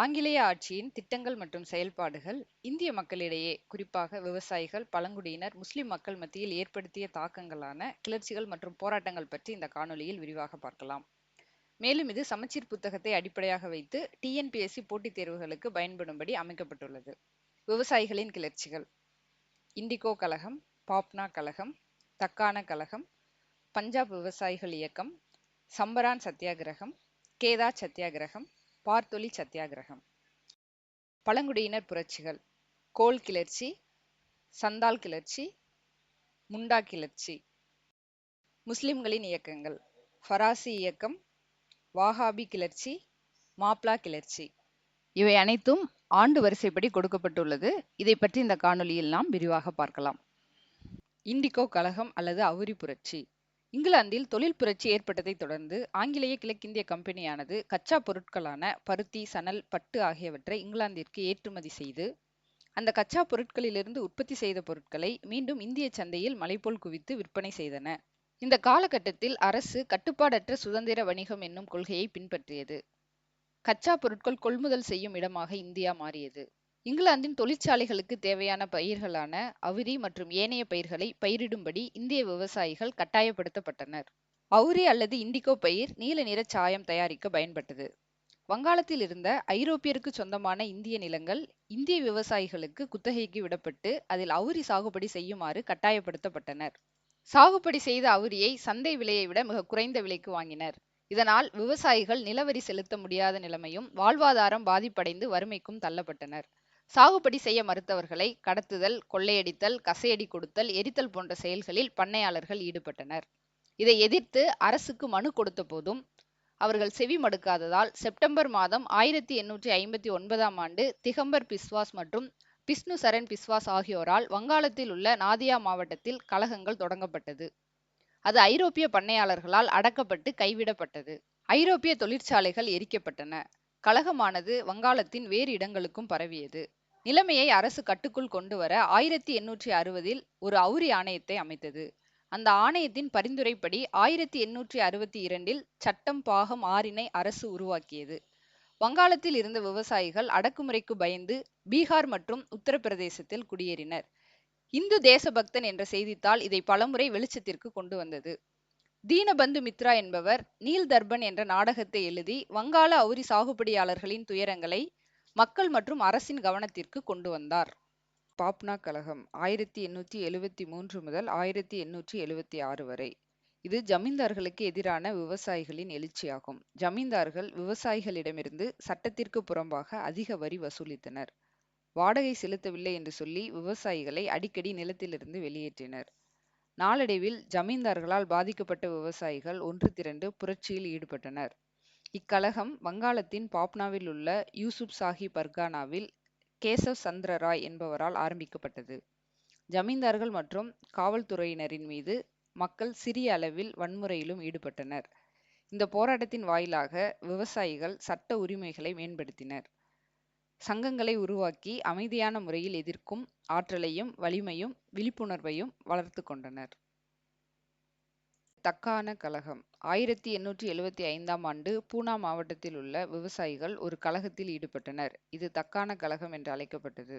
ஆங்கிலேய ஆட்சியின் திட்டங்கள் மற்றும் செயல்பாடுகள் இந்திய மக்களிடையே குறிப்பாக விவசாயிகள் பழங்குடியினர் முஸ்லிம் மக்கள் மத்தியில் ஏற்படுத்திய தாக்கங்களான கிளர்ச்சிகள் மற்றும் போராட்டங்கள் பற்றி இந்த காணொலியில் விரிவாக பார்க்கலாம். மேலும் இது சமச்சீர் புத்தகத்தை அடிப்படையாக வைத்து டிஎன்பிஎஸ்சி போட்டித் தேர்வுகளுக்கு பயன்படும்படி அமைக்கப்பட்டுள்ளது. விவசாயிகளின் கிளர்ச்சிகள். இண்டிகோ கழகம் பாப்னா கழகம் தக்கான கழகம் பஞ்சாப் விவசாயிகள் இயக்கம் சம்பரான் சத்தியாகிரகம் கேதா சத்தியாகிரகம் பார்த்தொலி சத்தியாகிரகம். பழங்குடியினர் புரட்சிகள். கோல் கிளர்ச்சி சந்தால் கிளர்ச்சி முண்டா கிளர்ச்சி. முஸ்லிம்களின் இயக்கங்கள். ஃபராசி இயக்கம் வாஹாபி கிளர்ச்சி மாப்ளா கிளர்ச்சி. இவை அனைத்தும் ஆண்டு வரிசைப்படி கொடுக்கப்பட்டுள்ளது. இதை பற்றி இந்த காணொலியில் நாம் விரிவாக பார்க்கலாம். இண்டிகோ கழகம் அல்லது அவுரி புரட்சி. இங்கிலாந்தில் தொழில் புரட்சி ஏற்பட்டதைத் தொடர்ந்து ஆங்கிலேய கிழக்கிந்திய கம்பெனியானது கச்சா பொருட்களான பருத்தி சணல் பட்டு ஆகியவற்றை இங்கிலாந்திற்கு ஏற்றுமதி செய்து அந்த கச்சா பொருட்களிலிருந்து உற்பத்தி செய்த பொருட்களை மீண்டும் இந்திய சந்தையில் மலைபோல் குவித்து விற்பனை செய்தன. இந்த காலகட்டத்தில் அரசு கட்டுப்பாடற்ற சுதந்திர வணிகம் என்னும் கொள்கையை பின்பற்றியது. கச்சா பொருட்கள் கொள்முதல் செய்யும் இடமாக இந்தியா மாறியது. இங்கிலாந்தின் தொழிற்சாலைகளுக்கு தேவையான பயிர்களான அவுரி மற்றும் ஏனைய பயிர்களை பயிரிடும்படி இந்திய விவசாயிகள் கட்டாயப்படுத்தப்பட்டனர். அவுரி அல்லது இண்டிகோ பயிர் நீல நிற சாயம் தயாரிக்க பயன்பட்டது. வங்காளத்தில் இருந்த ஐரோப்பியருக்கு சொந்தமான இந்திய நிலங்கள் இந்திய விவசாயிகளுக்கு குத்தகைக்கு விடப்பட்டு அதில் அவுரி சாகுபடி செய்யுமாறு கட்டாயப்படுத்தப்பட்டனர். சாகுபடி செய்த அவுரியை சந்தை விலையை விட மிக குறைந்த விலைக்கு வாங்கினர். இதனால் விவசாயிகள் நிலவரி செலுத்த முடியாத நிலைமையும் வாழ்வாதாரம் பாதிப்படைந்து வறுமைக்கும் தள்ளப்பட்டனர். சாகுபடி செய்ய மறுத்தவர்களை கடத்துதல் கொள்ளையடித்தல் கசையடி கொடுத்தல் எரித்தல் போன்ற செயல்களில் பண்ணையாளர்கள் ஈடுபட்டனர். இதை எதிர்த்து அரசுக்கு மனு கொடுத்த போதும் அவர்கள் செவி மடுக்காததால் செப்டம்பர் மாதம் ஆயிரத்தி எண்ணூற்றி ஐம்பத்தி ஒன்பதாம் ஆண்டு திகம்பர் பிஸ்வாஸ் மற்றும் பிஷ்ணு சரண் பிஸ்வாஸ் ஆகியோரால் வங்காளத்தில் உள்ள நாதியா மாவட்டத்தில் கழகங்கள் தொடங்கப்பட்டது. அது ஐரோப்பிய பண்ணையாளர்களால் அடக்கப்பட்டு கைவிடப்பட்டது. ஐரோப்பிய தொழிற்சாலைகள் எரிக்கப்பட்டன. கழகமானது வங்காளத்தின் வேறு இடங்களுக்கும் பரவியது. நிலைமையை அரசு கட்டுக்குள் கொண்டு வர ஆயிரத்தி எண்ணூற்றி அறுபதில் ஒரு அவுரி ஆணையத்தை அமைத்தது. அந்த ஆணையத்தின் பரிந்துரைப்படி ஆயிரத்தி எண்ணூற்றி அறுபத்தி இரண்டில் சட்டம் பாகம் ஆறினை அரசு உருவாக்கியது. வங்காளத்தில் இருந்த விவசாயிகள் அடக்குமுறைக்கு பயந்து பீகார் மற்றும் உத்தரப்பிரதேசத்தில் குடியேறினர். இந்து தேசபக்தன் என்ற செய்தித்தாள் இதை பலமுறை வெளிச்சத்திற்கு கொண்டு வந்தது. தீனபந்து மித்ரா என்பவர் நீல் தர்பன் என்ற நாடகத்தை எழுதி வங்காள அவுரி சாகுபடியாளர்களின் துயரங்களை மக்கள் மற்றும் அரசின் கவனத்திற்கு கொண்டு வந்தார். பாப்னா கழகம் ஆயிரத்தி எண்ணூற்றி எழுவத்தி மூன்று முதல் ஆயிரத்தி எண்ணூற்றி எழுவத்தி ஆறு வரை. இது ஜமீன்தார்களுக்கு எதிரான விவசாயிகளின் எழுச்சியாகும். ஜமீன்தார்கள் விவசாயிகளிடமிருந்து சட்டத்திற்கு புறம்பாக அதிக வரி வசூலித்தனர். வாடகை செலுத்தவில்லை என்று சொல்லி விவசாயிகளை அடிக்கடி நிலத்திலிருந்து வெளியேற்றினர். நாளடைவில் ஜமீன்தார்களால் பாதிக்கப்பட்ட விவசாயிகள் ஒன்று திரண்டு புரட்சியில் ஈடுபட்டனர். இக்கழகம் வங்காளத்தின் பாப்னாவில் உள்ள யூசுப் சாஹி பர்கானாவில் கேசவ் சந்திர ராய் என்பவரால் ஆரம்பிக்கப்பட்டது. ஜமீன்தார்கள் மற்றும் காவல்துறையினரின் மீது மக்கள் சிறிய அளவில் வன்முறையிலும் ஈடுபட்டனர். இந்த போராட்டத்தின் வாயிலாக விவசாயிகள் சட்ட உரிமைகளை மேம்படுத்தினர். சங்கங்களை உருவாக்கி அமைதியான முறையில் எதிர்க்கும் ஆற்றலையும் வலிமையும் விழிப்புணர்வையும் வளர்த்து கொண்டனர். தக்கான கழகம். ஆயிரத்தி எண்ணூற்றி எழுவத்தி ஐந்தாம் ஆண்டு பூனா மாவட்டத்தில் உள்ள விவசாயிகள் ஒரு கழகத்தில் ஈடுபட்டனர். இது தக்கான கழகம் என்று அழைக்கப்பட்டது.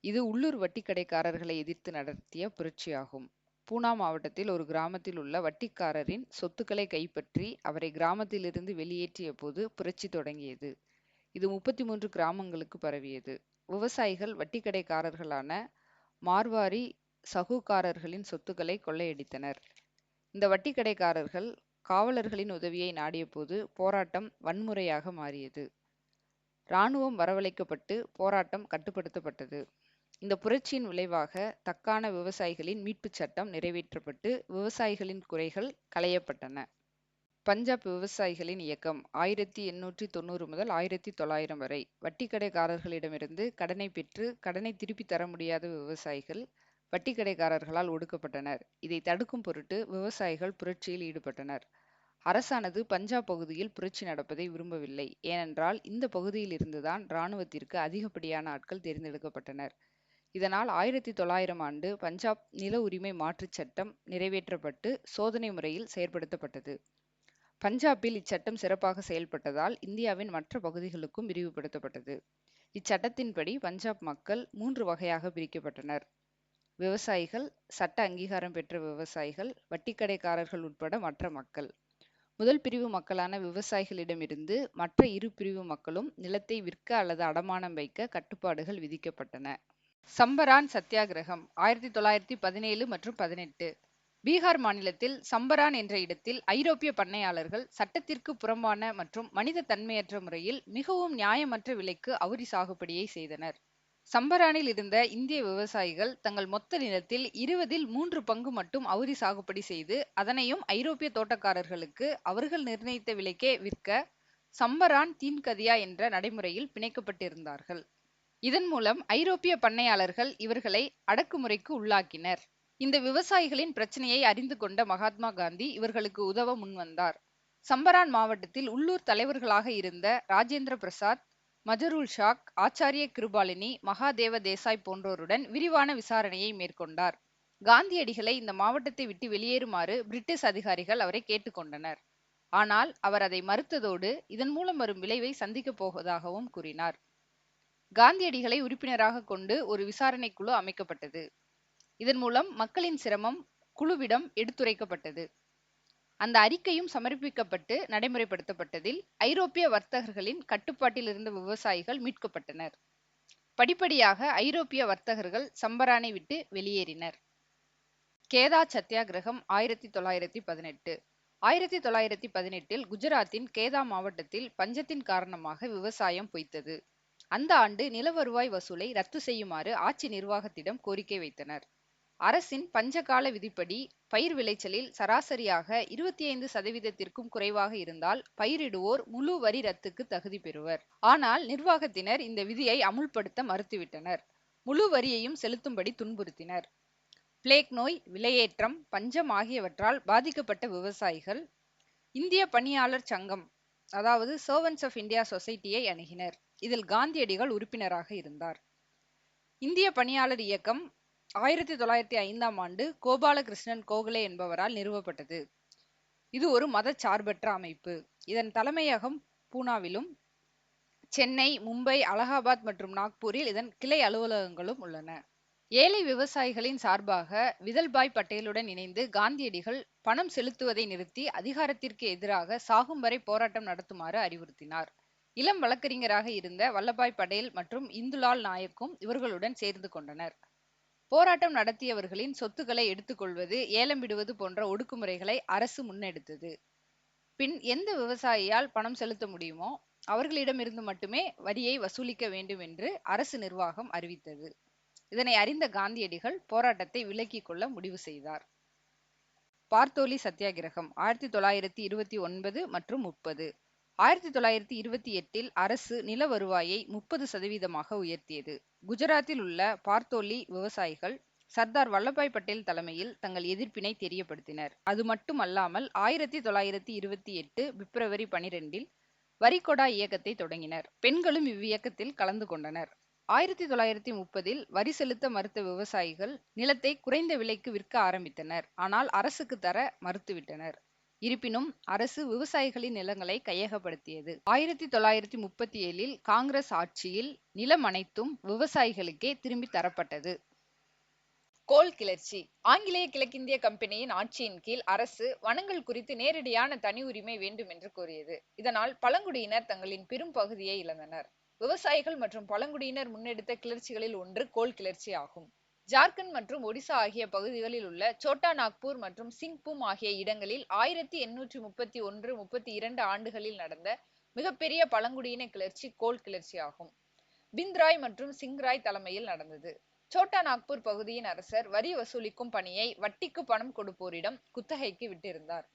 இது உள்ளூர் வட்டிக்கடைக்காரர்களை எதிர்த்து நடத்திய புரட்சியாகும். பூனா மாவட்டத்தில் ஒரு கிராமத்தில் உள்ள வட்டிக்காரரின் சொத்துக்களை கைப்பற்றி அவரை கிராமத்திலிருந்து வெளியேற்றிய போது புரட்சி தொடங்கியது. இது முப்பத்தி மூன்று கிராமங்களுக்கு பரவியது. விவசாயிகள் வட்டிக்கடைக்காரர்களான மார்வாரி சகுகாரர்களின் சொத்துக்களை கொள்ளையடித்தனர். இந்த வட்டிக்கடைக்காரர்கள் காவலர்களின் உதவியை நாடியபோது போராட்டம் வன்முறையாக மாறியது. இராணுவம் வரவழைக்கப்பட்டு போராட்டம் கட்டுப்படுத்தப்பட்டது. இந்த புரட்சியின் விளைவாக தக்கான விவசாயிகளின் மீட்புச் சட்டம் நிறைவேற்றப்பட்டு விவசாயிகளின் குறைகள் களையப்பட்டன. பஞ்சாப் விவசாயிகளின் இயக்கம் ஆயிரத்தி எண்ணூற்றி தொண்ணூறு முதல் ஆயிரத்தி தொள்ளாயிரம் வரை வட்டிக்கடைக்காரர்களிடமிருந்து கடனை பெற்று கடனை திருப்பி தர முடியாத விவசாயிகள் வட்டிக்கடைக்காரர்களால் ஒடுக்கப்பட்டனர். இதை தடுக்கும் பொருட்டு விவசாயிகள் புரட்சியில் ஈடுபட்டனர். அரசானது பஞ்சாப் பகுதியில் புரட்சி நடப்பதை விரும்பவில்லை. ஏனென்றால் இந்த பகுதியில் இருந்துதான் இராணுவத்திற்கு அதிகப்படியான ஆட்கள் தேர்ந்தெடுக்கப்பட்டனர். இதனால் ஆயிரத்தி தொள்ளாயிரம் ஆண்டு பஞ்சாப் நில உரிமை மாற்றுச் சட்டம் நிறைவேற்றப்பட்டு சோதனை முறையில் செயற்படுத்தப்பட்டது. பஞ்சாபில் இச்சட்டம் சிறப்பாக செயல்பட்டதால் இந்தியாவின் மற்ற பகுதிகளுக்கும் விரிவுபடுத்தப்பட்டது. இச்சட்டத்தின்படி பஞ்சாப் மக்கள் மூன்று வகையாக பிரிக்கப்பட்டனர். விவசாயிகள் சட்ட அங்கீகாரம் பெற்ற விவசாயிகள் வட்டிக்கடைக்காரர்கள் உட்பட மற்ற மக்கள். முதல் பிரிவு மக்களான விவசாயிகளிடமிருந்து மற்ற இரு பிரிவு மக்களும் நிலத்தை விற்க அல்லது அடமானம் வைக்க கட்டுப்பாடுகள் விதிக்கப்பட்டன. சம்பரான் சத்தியாகிரகம் ஆயிரத்தி தொள்ளாயிரத்தி பதினேழு மற்றும் பதினெட்டு. பீகார் மாநிலத்தில் சம்பரான் என்ற இடத்தில் ஐரோப்பிய பண்ணையாளர்கள் சட்டத்திற்கு புறம்பான மற்றும் மனித தன்மையற்ற முறையில் மிகவும் நியாயமற்ற விலைக்கு அவுரி சாகுபடியை செய்தனர். சம்பரானில் இருந்த இந்திய விவசாயிகள் தங்கள் மொத்த நிலத்தில் இருபதில் மூன்று பங்கு மட்டும் அவுரி சாகுபடி செய்து அதனையும் ஐரோப்பிய தோட்டக்காரர்களுக்கு அவர்கள் நிர்ணயித்த விலைக்கே விற்க சம்பரான் தீன்கதியா என்ற நடைமுறையில் பிணைக்கப்பட்டிருந்தார்கள். இதன் மூலம் ஐரோப்பிய பண்ணையாளர்கள் இவர்களை அடக்குமுறைக்கு உள்ளாக்கினர். இந்த விவசாயிகளின் பிரச்சனையை அறிந்து கொண்ட மகாத்மா காந்தி இவர்களுக்கு உதவ முன்வந்தார். சம்பரான் மாவட்டத்தில் உள்ளூர் தலைவர்களாக இருந்த ராஜேந்திர பிரசாத் மஜருல் ஷாக் ஆச்சாரிய கிருபாலினி மகாதேவ தேசாய் போன்றோருடன் விரிவான விசாரணையை மேற்கொண்டார். காந்தியடிகளை இந்த மாவட்டத்தை விட்டு வெளியேறுமாறு பிரிட்டிஷ் அதிகாரிகள் அவரை கேட்டுக்கொண்டனர். ஆனால் அவர் அதை மறுத்ததோடு இதன் மூலம் வரும் விளைவை சந்திக்கப் போவதாகவும் கூறினார். காந்தியடிகளை உறுப்பினராக கொண்டு ஒரு விசாரணை குழு அமைக்கப்பட்டது. இதன் மூலம் மக்களின் சிரமம் குழுவிடம் எடுத்துரைக்கப்பட்டது. அந்த அறிக்கையும் சமர்ப்பிக்கப்பட்டு நடைமுறைப்படுத்தப்பட்டதில் ஐரோப்பிய வர்த்தகர்களின் கட்டுப்பாட்டில் இருந்த விவசாயிகள் மீட்கப்பட்டனர். படிப்படியாக ஐரோப்பிய வர்த்தகர்கள் சம்பரானை விட்டு வெளியேறினர். கேதா சத்தியாகிரகம் ஆயிரத்தி தொள்ளாயிரத்தி பதினெட்டு. ஆயிரத்தி தொள்ளாயிரத்தி பதினெட்டில் குஜராத்தின் கேதா மாவட்டத்தில் பஞ்சத்தின் காரணமாக விவசாயம் பொய்த்தது. அந்த ஆண்டு நில வருவாய் வசூலை ரத்து செய்யுமாறு ஆட்சி நிர்வாகத்திடம் கோரிக்கை வைத்தனர். அரசின் பஞ்சகால விதிப்படி பயிர் விளைச்சலில் சராசரியாக இருபத்தி ஐந்து சதவீதத்திற்கும் குறைவாக இருந்தால் பயிரிடுவோர் முழு வரி ரத்துக்கு தகுதி பெறுவர். ஆனால் நிர்வாகத்தினர் இந்த விதியை அமுல்படுத்த மறுத்துவிட்டனர். முழு வரியையும் செலுத்தும்படி துன்புறுத்தினர். பிளேக் நோய் விலையேற்றம் பஞ்சம் ஆகியவற்றால் பாதிக்கப்பட்ட விவசாயிகள் இந்திய பணியாளர் சங்கம் அதாவது சர்வன்ஸ் ஆஃப் இந்தியா சொசைட்டியை அணுகினர். இதில் காந்தியடிகள் உறுப்பினராக இருந்தார். இந்திய பணியாளர் இயக்கம் ஆயிரத்தி தொள்ளாயிரத்தி ஐந்தாம் ஆண்டு கோபாலகிருஷ்ணன் கோகலே என்பவரால் நிறுவப்பட்டது. இது ஒரு மத சார்பற்ற அமைப்பு. இதன் தலைமையகம் பூனாவிலும் சென்னை மும்பை அலகாபாத் மற்றும் நாக்பூரில் இதன் கிளை அலுவலகங்களும் உள்ளன. ஏழை விவசாயிகளின் சார்பாக விதல்பாய் பட்டேலுடன் இணைந்து காந்தியடிகள் பணம் செலுத்துவதை நிறுத்தி அதிகாரத்திற்கு எதிராக சாகும் வரை போராட்டம் நடத்துமாறு அறிவுறுத்தினார். இளம் வழக்கறிஞராக இருந்த வல்லபாய் படேல் மற்றும் இந்துலால் நாயக்கும் இவர்களுடன் சேர்ந்து கொண்டனர். போராட்டம் நடத்தியவர்களின் சொத்துக்களை எடுத்துக்கொள்வது ஏலம் விடுவது போன்ற ஒடுக்குமுறைகளை அரசு முன்னெடுத்தது. பின் எந்த விவசாயியால் பணம் செலுத்த முடியுமோ அவர்களிடமிருந்து மட்டுமே வரியை வசூலிக்க வேண்டும் என்று அரசு நிர்வாகம் அறிவித்தது. இதனை அறிந்த காந்தியடிகள் போராட்டத்தை விலக்கிக் கொள்ள முடிவு செய்தார். பார்த்தோலி சத்தியாகிரகம் ஆயிரத்தி தொள்ளாயிரத்தி இருபத்தி ஒன்பது மற்றும் முப்பது. ஆயிரத்தி தொள்ளாயிரத்தி இருபத்தி எட்டில் அரசு நில வருவாயை முப்பது சதவீதமாக உயர்த்தியது. குஜராத்தில் உள்ள பார்த்தோலி விவசாயிகள் சர்தார் வல்லபாய் பட்டேல் தலைமையில் தங்கள் எதிர்ப்பினை தெரியப்படுத்தினர். அது மட்டுமல்லாமல் ஆயிரத்தி தொள்ளாயிரத்தி இருபத்தி எட்டு பிப்ரவரி பனிரெண்டில் வரிகொடா இயக்கத்தை தொடங்கினர். பெண்களும் இவ்வியக்கத்தில் கலந்து கொண்டனர். ஆயிரத்தி தொள்ளாயிரத்தி முப்பதில் வரி செலுத்த மறுத்த விவசாயிகள் நிலத்தை குறைந்த விலைக்கு விற்க ஆரம்பித்தனர். ஆனால் அரசுக்கு தர மறுத்துவிட்டனர். இருப்பினும் அரசு விவசாயிகளின் நிலங்களை கையகப்படுத்தியது. ஆயிரத்தி தொள்ளாயிரத்தி முப்பத்தி ஏழில் காங்கிரஸ் ஆட்சியில் நிலம் அனைத்தும் விவசாயிகளுக்கே திரும்பி தரப்பட்டது. கோல் கிளர்ச்சி. ஆங்கிலேய கிழக்கிந்திய கம்பெனியின் ஆட்சியின் கீழ் அரசு வனங்கள் குறித்து நேரடியான தனி உரிமை வேண்டும் என்று கூறியது இதனால் பழங்குடியினர் தங்களின் பெரும் பகுதியை இழந்தனர். விவசாயிகள் மற்றும் பழங்குடியினர் முன்னெடுத்த கிளர்ச்சிகளில் ஒன்று கோல் கிளர்ச்சி ஆகும். ஜார்க்கண்ட் மற்றும் ஒடிசா ஆகிய பகுதிகளில் உள்ள சோட்டா நாக்பூர் மற்றும் சிங்பூம் ஆகிய இடங்களில் ஆயிரத்தி எண்ணூற்றி முப்பத்தி ஒன்று முப்பத்தி இரண்டு ஆண்டுகளில் நடந்த மிகப்பெரிய பழங்குடியின கிளர்ச்சி கோல் கிளர்ச்சி ஆகும் பிந்த்ராய் மற்றும் சிங்ராய் தலைமையில் நடந்தது. சோட்டா நாக்பூர் பகுதியின் அரசர் வரி வசூலிக்கும் பணியை வட்டிக்கு பணம் கொடுப்போரிடம் குத்தகைக்கு விட்டிருந்தார்.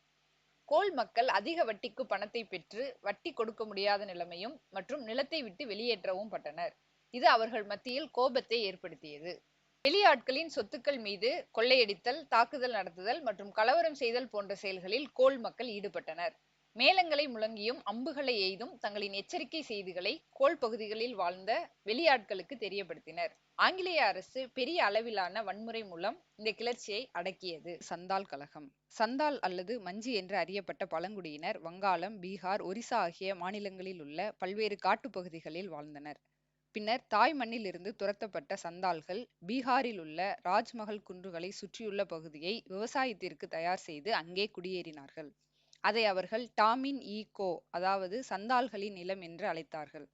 கோல் மக்கள் அதிக வட்டிக்கு பணத்தை பெற்று வட்டி கொடுக்க முடியாத நிலைமையும் மற்றும் நிலத்தை விட்டு வெளியேற்றவும் பட்டனர். இது அவர்கள் மத்தியில் கோபத்தை ஏற்படுத்தியது. வெளியாட்களின் சொத்துக்கள் மீது கொள்ளையடித்தல் தாக்குதல் நடத்துதல் மற்றும் கலவரம் செய்தல் போன்ற செயல்களில் கோல் மக்கள் ஈடுபட்டனர். மேளங்களை முழங்கியும் அம்புகளை எய்தும் தங்களின் எச்சரிக்கை செய்திகளை கோல் பகுதிகளில் வாழ்ந்த வெளியாட்களுக்கு தெரியப்படுத்தினர். ஆங்கிலேய அரசு பெரிய அளவிலான வன்முறை மூலம் இந்த கிளர்ச்சியை அடக்கியது. சந்தால் கழகம். சந்தால் அல்லது மஞ்சு என்று அறியப்பட்ட பழங்குடியினர் வங்காளம் பீகார் ஒரிசா ஆகிய மாநிலங்களில் உள்ள பல்வேறு காட்டுப்பகுதிகளில் வாழ்ந்தனர். பின்னர் தாய் மண்ணிலிருந்து துரத்தப்பட்ட சந்தால்கள் பீகாரில் உள்ள ராஜ்மஹல் குன்றுகளை சுற்றியுள்ள பகுதியை விவசாயத்திற்கு தயார் செய்து அங்கே குடியேறினார்கள். அதை அவர்கள் டாமின் ஈ கோ அதாவது சந்தால்களின் நிலம் என்று அழைத்தார்கள்.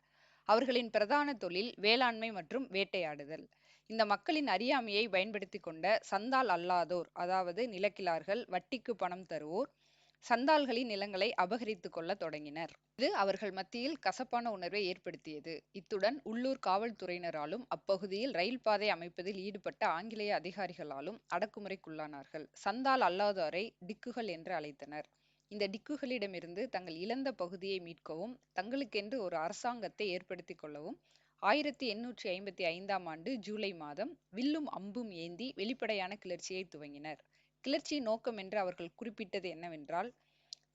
அவர்களின் பிரதான தொழில் வேளாண்மை மற்றும் வேட்டையாடுதல். இந்த மக்களின் அறியாமையை பயன்படுத்தி கொண்ட சந்தால் அல்லாதோர் அதாவது நிலக்கிழார்கள் வட்டிக்கு பணம் தருவோர் சந்தால்களின் நிலங்களை அபகரித்து கொள்ள தொடங்கினர். இது அவர்கள் மத்தியில் கசப்பான உணர்வை ஏற்படுத்தியது. இத்துடன் உள்ளூர் காவல்துறையினராலும் அப்பகுதியில் ரயில் பாதை அமைப்பதில் ஈடுபட்ட ஆங்கிலேய அதிகாரிகளாலும் அடக்குமுறைக்குள்ளானார்கள். சந்தால் அல்லாதோரை டிக்குகள் என்று அழைத்தனர். இந்த டிக்குகளிடமிருந்து தங்கள் இழந்த பகுதியை மீட்கவும் தங்களுக்கென்று ஒரு அரசாங்கத்தை ஏற்படுத்தி கொள்ளவும் ஆயிரத்தி எண்ணூற்றி ஐம்பத்தி ஐந்தாம் ஆண்டு ஜூலை மாதம் வில்லும் அம்பும் ஏந்தி வெளிப்படையான கிளர்ச்சியை துவங்கினர். கிளர்ச்சி நோக்கம் என்று அவர்கள் குறிப்பிட்டது என்னவென்றால்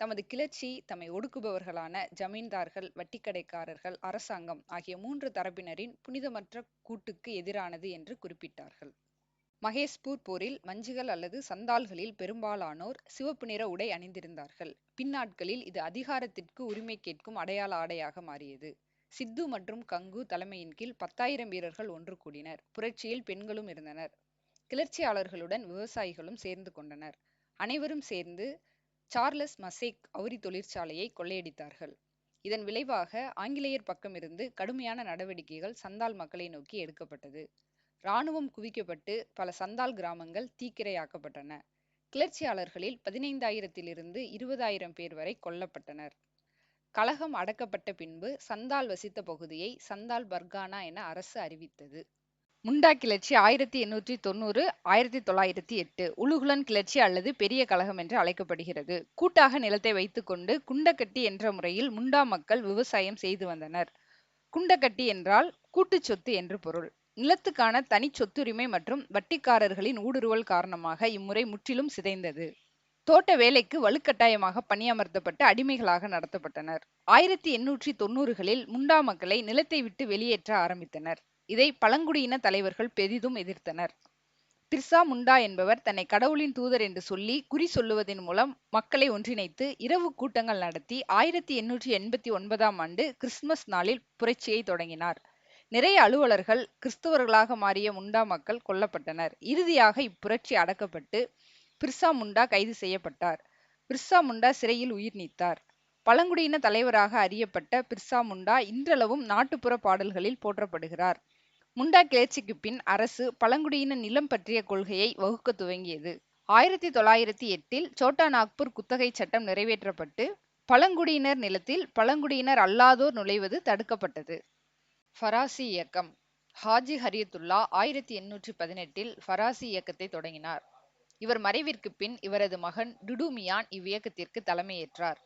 தமது கிளர்ச்சி தம்மை ஒடுக்குபவர்களான ஜமீன்தார்கள் வட்டிக்கடைக்காரர்கள் அரசாங்கம் ஆகிய மூன்று தரப்பினரின் புனிதமற்ற கூட்டுக்கு எதிரானது என்று குறிப்பிட்டார்கள். மகேஷ்பூர் போரில் மஞ்சுகள் அல்லது சந்தால்களில் பெரும்பாலானோர் சிவப்பு நிற உடை அணிந்திருந்தார்கள். பின்னாட்களில் இது அதிகாரத்திற்கு உரிமை கேட்கும் அடையாள ஆடையாக மாறியது. சித்து மற்றும் கங்கு தலைமையின் கீழ் பத்தாயிரம் வீரர்கள் ஒன்று கூடினர். புரட்சியில் பெண்களும் இருந்தனர். கிளர்ச்சியாளர்களுடன் விவசாயிகளும் சேர்ந்து கொண்டனர். அனைவரும் சேர்ந்து சார்லஸ் மசேக் அவுரி தொழிற்சாலையை கொள்ளையடித்தார்கள். இதன் விளைவாக ஆங்கிலேயர் பக்கமிருந்து கடுமையான நடவடிக்கைகள் சந்தால் மக்களை நோக்கி எடுக்கப்பட்டது. இராணுவம் குவிக்கப்பட்டு பல சந்தால் கிராமங்கள் தீக்கிரையாக்கப்பட்டன. கிளர்ச்சியாளர்களில் பதினைந்தாயிரத்திலிருந்து இருபதாயிரம் பேர் வரை கொல்லப்பட்டனர். கலகம் அடக்கப்பட்ட பின்பு சந்தால் வசித்த பகுதியை சந்தால் பர்கானா என அரசு அறிவித்தது. முண்டா கிளர்ச்சி ஆயிரத்தி எண்ணூற்றி தொண்ணூறு ஆயிரத்தி தொள்ளாயிரத்தி எட்டு. உலுகுலன் கிளர்ச்சி அல்லது பெரிய கழகம் என்று அழைக்கப்படுகிறது. கூட்டாக நிலத்தை வைத்துக்கொண்டு குண்டக்கட்டி என்ற முறையில் முண்டா மக்கள் விவசாயம் செய்து வந்தனர். குண்டக்கட்டி என்றால் கூட்டுச் சொத்து என்று பொருள். நிலத்துக்கான தனி சொத்துரிமை மற்றும் வட்டிக்காரர்களின் ஊடுருவல் காரணமாக இம்முறை முற்றிலும் சிதைந்தது. தோட்ட வேலைக்கு வலுக்கட்டாயமாக பணியமர்த்தப்பட்டு அடிமைகளாக நடத்தப்பட்டனர். ஆயிரத்தி எண்ணூற்றி தொண்ணூறுகளில் முண்டா மக்களை நிலத்தை விட்டு வெளியேற்ற ஆரம்பித்தனர். இதை பழங்குடியின தலைவர்கள் பெரிதும் எதிர்த்தனர். பிர்சா முண்டா என்பவர் தன்னை கடவுளின் தூதர் என்று சொல்லி குறி சொல்லுவதன் மூலம் மக்களை ஒன்றிணைத்து இரவு கூட்டங்கள் நடத்தி ஆயிரத்தி எண்ணூற்றி எண்பத்தி ஒன்பதாம் ஆண்டு கிறிஸ்துமஸ் நாளில் புரட்சியை தொடங்கினார். நிறைய அலுவலர்கள் கிறிஸ்தவர்களாக மாறிய முண்டா மக்கள் கொல்லப்பட்டனர். இறுதியாக இப்புரட்சி அடக்கப்பட்டு பிர்சா முண்டா கைது செய்யப்பட்டார். பிர்சா முண்டா சிறையில் உயிர் நீத்தார். பழங்குடியின தலைவராக அறியப்பட்ட பிர்சா முண்டா இன்றளவும் நாட்டுப்புற பாடல்களில் போற்றப்படுகிறார். முண்டா கிளர்ச்சிக்கு பின் அரசு பழங்குடியின நிலம் பற்றிய கொள்கையை வகுக்க துவங்கியது. ஆயிரத்தி தொள்ளாயிரத்தி எட்டில் சோட்டா நாக்பூர் குத்தகை சட்டம் நிறைவேற்றப்பட்டு பழங்குடியினர் நிலத்தில் பழங்குடியினர் அல்லாதோர் நுழைவது தடுக்கப்பட்டது. ஃபராசி இயக்கம். ஹாஜி ஹரியத்துல்லா ஆயிரத்தி எண்ணூற்றி பதினெட்டில் ஃபராசி இயக்கத்தை தொடங்கினார். இவர் மறைவிற்கு பின் இவரது மகன் டுடுமியான் இவ்வியக்கத்திற்கு தலைமையேற்றார்.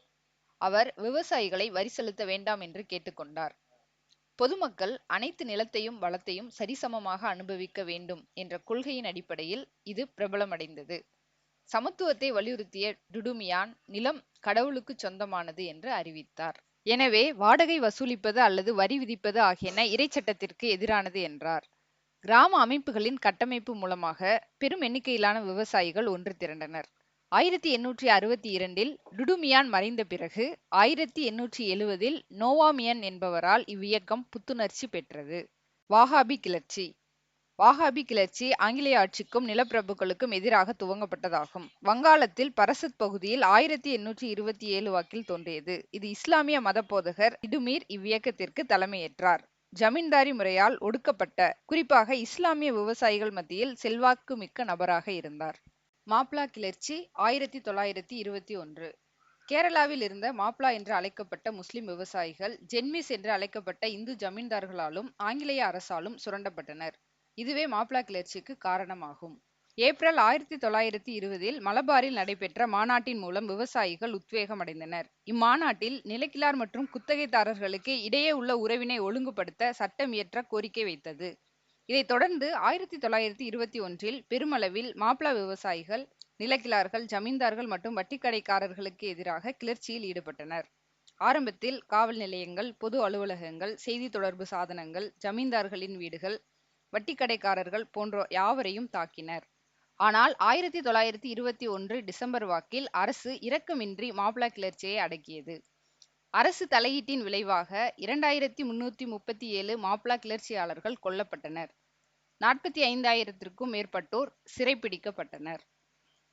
அவர் விவசாயிகளை வரி செலுத்த வேண்டாம் என்று கேட்டுக்கொண்டார் பொதுமக்கள் அனைத்து நிலத்தையும் வளத்தையும் சரிசமமாக அனுபவிக்க வேண்டும் என்ற கொள்கையின் அடிப்படையில் இது பிரபலமடைந்தது. சமத்துவத்தை வலியுறுத்திய டுடுமியான் நிலம் கடவுளுக்கு சொந்தமானது என்று அறிவித்தார். எனவே வாடகை வசூலிப்பது அல்லது வரி விதிப்பது ஆகியன இறைச்சட்டத்திற்கு எதிரானது என்றார். கிராம அமைப்புகளின் கட்டமைப்பு மூலமாக பெரும் எண்ணிக்கையிலான விவசாயிகள் ஒன்று திரண்டனர். ஆயிரத்தி எண்ணூற்றி அறுபத்தி இரண்டில் டுடுமியான் மறைந்த பிறகு ஆயிரத்தி எண்ணூற்றி எழுவதில் நோவாமியன் என்பவரால் இவ்வியக்கம் புத்துணர்ச்சி பெற்றது. வாகாபி கிளர்ச்சி. வாகாபி கிளர்ச்சி ஆங்கிலேய ஆட்சிக்கும் நிலப்பிரபுக்களுக்கும் எதிராக துவங்கப்பட்டதாகும். வங்காளத்தில் பரசத் பகுதியில் ஆயிரத்தி எண்ணூற்றி இருபத்தி ஏழு வாக்கில் தோன்றியது. இது இஸ்லாமிய மத போதகர் இடுமீர் இவ்வியக்கத்திற்கு தலைமையேற்றார். ஜமீன்தாரி முறையால் ஒடுக்கப்பட்ட குறிப்பாக இஸ்லாமிய விவசாயிகள் மத்தியில் செல்வாக்கு மிக்க நபராக இருந்தார். மாப்ளா கிளர்ச்சி ஆயிரத்தி தொள்ளாயிரத்தி இருபத்தி ஒன்று. கேரளாவில் இருந்த மாப்ளா என்று அழைக்கப்பட்ட முஸ்லிம் விவசாயிகள் ஜென்மிஸ் என்று அழைக்கப்பட்ட இந்து ஜமீன்தார்களாலும் ஆங்கிலேய அரசாலும் சுரண்டப்பட்டனர். இதுவே மாப்ளா கிளர்ச்சிக்கு காரணமாகும். ஏப்ரல் ஆயிரத்தி தொள்ளாயிரத்தி இருபதில் மலபாரில் நடைபெற்ற மாநாட்டின் மூலம் விவசாயிகள் உத்வேகம் அடைந்தனர் இம்மாநாட்டில் நிலக்கிழார் மற்றும் குத்தகைதாரர்களுக்கு இடையே உள்ள உறவினை ஒழுங்குபடுத்த சட்டம் இயற்ற கோரிக்கை வைத்தது. இதைத் தொடர்ந்து ஆயிரத்தி தொள்ளாயிரத்தி இருபத்தி ஒன்றில் பெருமளவில் மாப்ளா விவசாயிகள் நிலக்கிழார்கள் ஜமீன்தார்கள் மற்றும் வட்டிக்கடைக்காரர்களுக்கு எதிராக கிளர்ச்சியில் ஈடுபட்டனர். ஆரம்பத்தில் காவல் நிலையங்கள் பொது அலுவலகங்கள் செய்தி தொடர்பு சாதனங்கள் ஜமீன்தார்களின் வீடுகள் வட்டிக்கடைக்காரர்கள் போன்ற யாவரையும் தாக்கினர். ஆனால் ஆயிரத்தி தொள்ளாயிரத்தி இருபத்தி ஒன்று டிசம்பர் வாக்கில் அரசு இரக்கமின்றி மாப்ளா கிளர்ச்சியை அடக்கியது. அரசு தலையீட்டின் விளைவாக இரண்டாயிரத்தி முன்னூத்தி முப்பத்தி ஏழு மாப்ளா கிளர்ச்சியாளர்கள் கொல்லப்பட்டனர். நாற்பத்தி ஐந்தாயிரத்திற்கும் மேற்பட்டோர் சிறைப்பிடிக்கப்பட்டனர்.